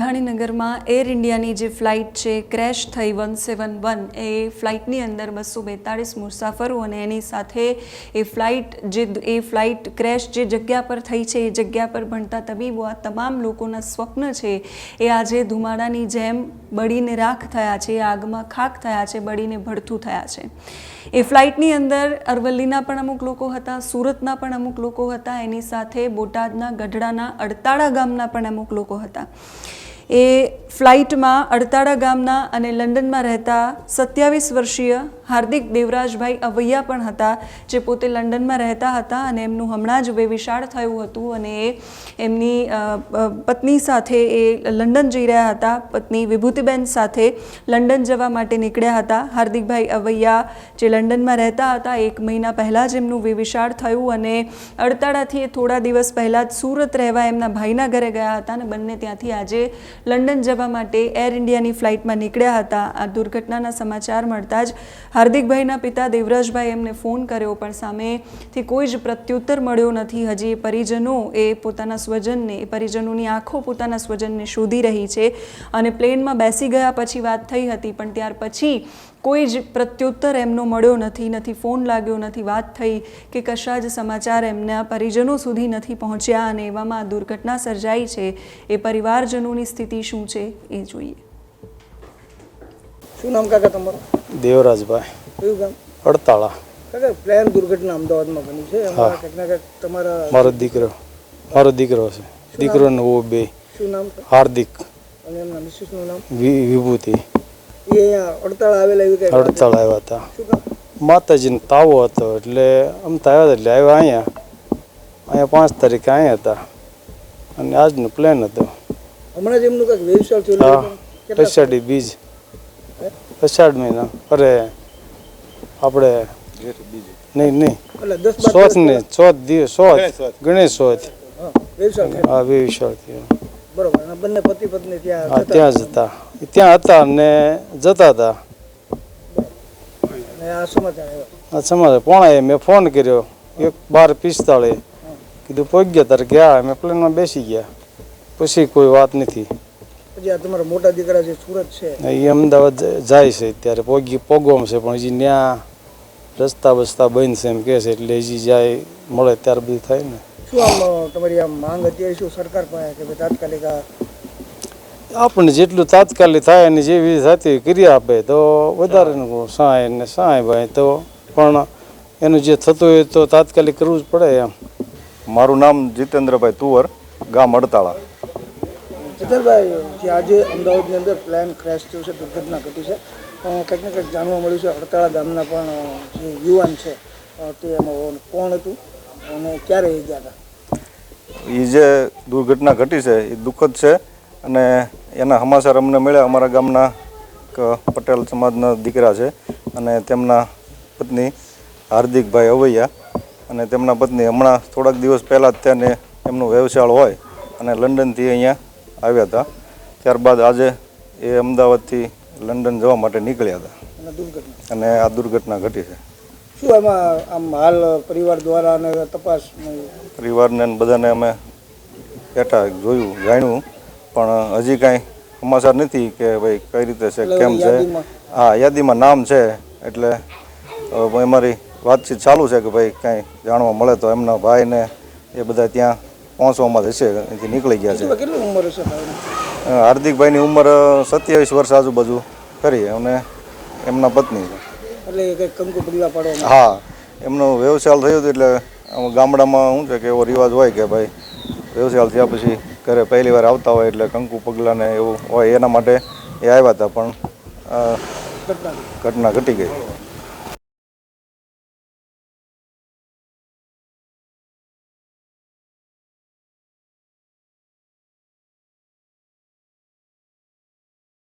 મેઘાણીનગરમાં air ઇન્ડિયાની જે flight છે ક્રેશ થઈ વન સેવન વન એ ફ્લાઇટની અંદર બસો બેતાળીસ મુસાફરો અને એની સાથે એ ફ્લાઇટ જે, એ ફ્લાઇટ ક્રેશ જે જગ્યા પર થઈ છે, એ જગ્યા પર ભણતા તબીબો, આ તમામ લોકોના સ્વપ્ન છે, એ આજે ધુમાડાની જેમ બળીને રાખ થયા છે, આગમાં ખાક થયા છે, બળીને ભડથું થયા છે. એ ફ્લાઇટની અંદર અરવલ્લીના પણ અમુક લોકો હતા, સુરતના પણ અમુક લોકો હતા, એની સાથે બોટાદના ગઢડાના અડતાળા ગામના પણ અમુક લોકો હતા. એ ફ્લાઇટમાં અડતાળા ગામના અને લંડનમાં રહેતા સત્યાવીસ વર્ષીય હાર્દિક દેવરાજભાઈ અવૈયા પણ હતા, જે પોતે લંડનમાં રહેતા હતા અને એમનું હમણાં જ વેવિશાળ થયું હતું અને એ એમની પત્ની સાથે એ લંડન જઈ રહ્યા હતા. પત્ની વિભૂતિબેન સાથે લંડન જવા માટે નીકળ્યા હતા. હાર્દિકભાઈ અવૈયા જે લંડનમાં રહેતા હતા, એક મહિના પહેલાં જ એમનું વેવિશાળ થયું અને અડતાળાથી એ થોડા દિવસ પહેલાં જ સુરત રહેવા એમના ભાઈના ઘરે ગયા હતા અને બંને ત્યાંથી આજે લંડન જવા માટે એર ઇન્ડિયાની ફ્લાઇટમાં નીકળ્યા હતા. આ દુર્ઘટનાના સમાચાર મળતા જ હાર્દિકભાઈના પિતા દેવરાજભાઈ એમને ફોન કર્યો, પણ સામેથી કોઈ જ પ્રત્યુત્તર મળ્યો નથી. હજી એ પરિજનો એ પોતાના સ્વજનને, એ પરિજનોની આંખો પોતાના સ્વજનને શોધી રહી છે અને પ્લેનમાં બેસી ગયા પછી વાત થઈ હતી, પણ ત્યાર પછી કોઈ જ પ્રત્યુત્તર એમનો મળ્યો નથી નથી ફોન લાગ્યો નથી વાત થઈ કે કશા જ સમાચાર એમના પરિજનો સુધી નથી પહોંચ્યા અને એવામાં દુર્ઘટના સર્જાઈ છે એ પરિવારજનોની સ્થિતિ શું છે એ જોઈએ. શું નામ કાકા તમારું? દેવરાજભાઈ. કયું ગામ? અડતાળા. કાકા પ્લેન દુર્ઘટના અમદાવાદમાં બની છે. હા. કંઈક ના કંઈક તમારા મારો દીકરો. મારો દીકરો છે. દીકરો ને હું બે. શું નામ હાર્દિક. અને એમના મિસિસનું નામ? વિભૂતિ. અડતાળ આવ્યા હતા. માતાજીને તાવો હતો એટલે આમ તો આવ્યા હતા એટલે આવ્યા અહીંયા. અહીંયા પાંચ તારીખે અહીંયા હતા. અને આજનો પ્લેન હતો. હમણાં જ એમનું કંઈક વ્યવસાય થયું અષાઢી બીજ. અષાઢ મહિના. અરે આપણે નહીં નહીં. દિવસ ને ચોથ દિવસ ચોથ ગણેશ ચોથ હા વ્યવસાય થયો. બરોબર બંને પતિ પત્ની ત્યાં જતા ત્યાં હતા? ને જતા હતા. આ સમાચાર આવ્યા? આ સમાજ પોણા મેં ફોન કર્યો એક બાર પિસ્તાળે. કીધું પહોંચ્યા તારે ગયા? મેં પ્લેનમાં બેસી ગયા. પછી કોઈ વાત નથી. પછી આ તમારા મોટા દીકરા જે સુરત છે? એ અમદાવાદ જાય છે અત્યારે. પોગી પોગોમ છે પણ હજી ત્યાં રસ્તા બસ્તા બંધ છે એમ કહે છે એટલે હજી જાય મળે ત્યાર બધું થાય ને. શું આમ તમારી આમ માંગ અત્યારે શું સરકાર પાસે કે ભાઈ તાત્કાલિક આ આપણને જેટલું તાત્કાલિક થાય અને જેવી થતી કરી આપે તો વધારે સાંય સહાય ને સહાય ભાઈ તો પણ એનું જે થતું હોય તો તાત્કાલિક કરવું જ પડે એમ. મારું નામ જીતેન્દ્રભાઈ તુવર ગામ અડતાળા. ચિતરભાઈ જે આજે અમદાવાદની અંદર પ્લેન ક્રેશ થયું છે દુર્ઘટના ઘટી છે. કંઈક ને કંઈક જાણવા મળ્યું છે અડતાળા ગામના પણ જે યુવાન છે તે એમાં કોણ હતું? અને ક્યારે એ ગયા હતા? એ જે દુર્ઘટના ઘટી છે એ દુઃખદ છે અને એના સમાચાર અમને મળ્યા. અમારા ગામના એક પટેલ સમાજના દીકરા છે અને તેમના પત્ની હાર્દિકભાઈ અવૈયા અને તેમના પત્ની હમણાં થોડાક દિવસ પહેલાં જ તેને એમનું વ્યવસાય હોય અને લંડનથી અહીંયા આવ્યા હતા. ત્યારબાદ આજે એ અમદાવાદથી લંડન જવા માટે નીકળ્યા હતા. અને આ દુર્ઘટના ઘટી છે. શું એમાં આમ હાલ પરિવાર દ્વારા અને તપાસ પરિવારને બધાને અમે બેઠા જોયું જાણ્યું પણ હજી કાંઈ સમાચાર નથી કે ભાઈ કઈ રીતે છે કેમ છે? હા યાદીમાં નામ છે એટલે અમારી વાતચીત ચાલુ છે કે ભાઈ કાંઈ જાણવા મળે તો એમના ભાઈને એ બધા ત્યાં પહોંચવામાં જશે અહીંથી નીકળી ગયા છે. કેટલી ઉંમર હશે હાર્દિકભાઈની ઉંમર સત્યાવીસ વર્ષ આજુબાજુ કરી અને એમના પત્ની છે. એટલે કંકુ પગલા પાડવા હા એમનો વ્યવસાય થયો હતો એટલે ગામડામાં શું છે કે એવો રિવાજ હોય કે ભાઈ વ્યવસાય થયા પછી ઘરે પહેલી વાર આવતા હોય એટલે કંકુ પગલાં ને એવું હોય એના માટે એ આવ્યા હતા પણ ઘટના ઘટી ગઈ.